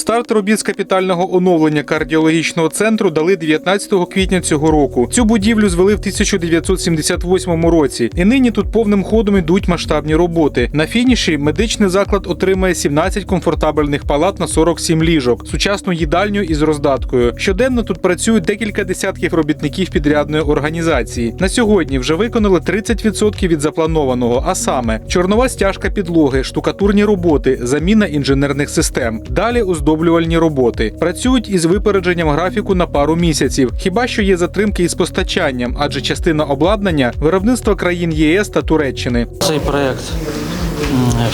Старт робіт з капітального оновлення кардіологічного центру дали 19 квітня цього року. Цю будівлю звели в 1978 році, і нині тут повним ходом йдуть масштабні роботи. На фініші медичний заклад отримає 17 комфортабельних палат на 47 ліжок, сучасну їдальню із роздаткою. Щоденно тут працюють декілька десятків робітників підрядної організації. На сьогодні вже виконали 30% від запланованого, а саме чорнова стяжка підлоги, штукатурні роботи, заміна інженерних систем. Далі оздоблювальні роботи. Працюють із випередженням графіку на пару місяців. Хіба що є затримки із постачанням, адже частина обладнання виробництва країн ЄС та Туреччини. Цей проект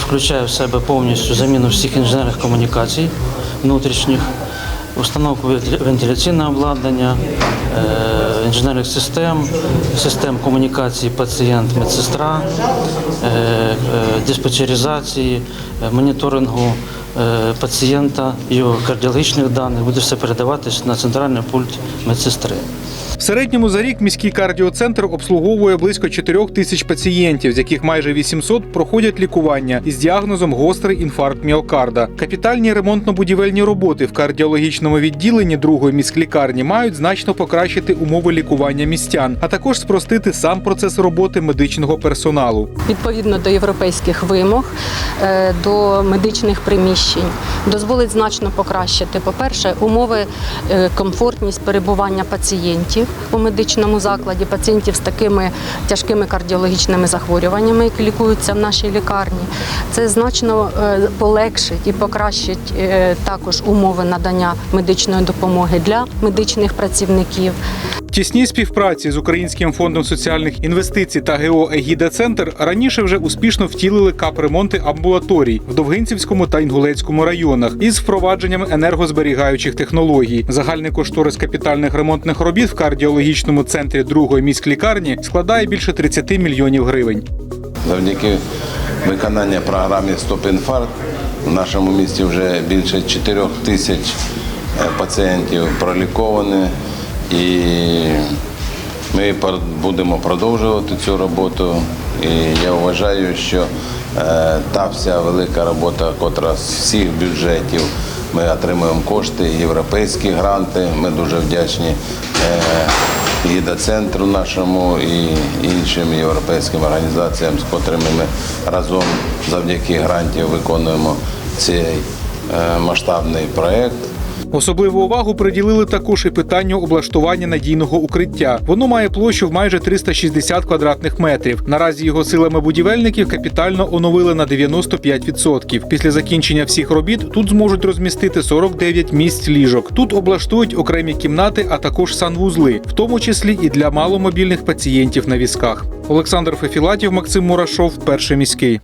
включає в себе повністю заміну всіх інженерних комунікацій внутрішніх, установку вентиляційного обладнання, е, інженерних систем, систем комунікації пацієнт-медсестра, е, е, диспетчеризації, моніторингу пацієнта, його кардіологічних даних буде все передаватись на центральний пульт медсестри. В середньому за рік міський кардіоцентр обслуговує близько 4 тисяч пацієнтів, з яких майже 800 проходять лікування із діагнозом гострий інфаркт міокарда. Капітальні ремонтно-будівельні роботи в кардіологічному відділенні другої міськлікарні мають значно покращити умови лікування містян, а також спростити сам процес роботи медичного персоналу. відповідно до європейських вимог, е, до медичних приміщень, дозволить значно покращити, по-перше, умови, е, комфортність перебування пацієнтів у медичному закладі, пацієнтів з такими тяжкими кардіологічними захворюваннями, які лікуються в нашій лікарні. Це значно е, полегшить і покращить е, також умови надання медичної допомоги для медичних працівників. Тісній співпраці з Українським фондом соціальних інвестицій та ГО Егіда Центр раніше вже успішно втілили капремонти амбулаторій в Довгинцівському та Інгулецькому районах із впровадженням енергозберігаючих технологій. Загальний кошторис капітальних ремонтних робіт в кардіологічному центрі другої міськлікарні складає більше 30 мільйонів гривень. Завдяки виконанню програми Стоп інфаркт в нашому місті вже більше 4 тисяч е, пацієнтів проліковані і ми будемо продовжувати цю роботу. І я вважаю, що е, та вся велика робота, котра з всіх бюджетів ми отримуємо кошти, європейські гранти. Ми дуже вдячні е, гідоцентру нашому і іншим європейським організаціям, з котрими ми разом завдяки грантів виконуємо цей е, масштабний проект. Особливу увагу приділили також і питанню облаштування надійного укриття. Воно має площу в майже 360 квадратних метрів. Наразі його силами будівельників капітально оновили на 95%. Після закінчення всіх робіт тут зможуть розмістити 49 місць ліжок. Тут облаштують окремі кімнати, а також санвузли, в тому числі і для маломобільних пацієнтів на візках. Олександр Фефілатів, Максим Мурашов, перший міський.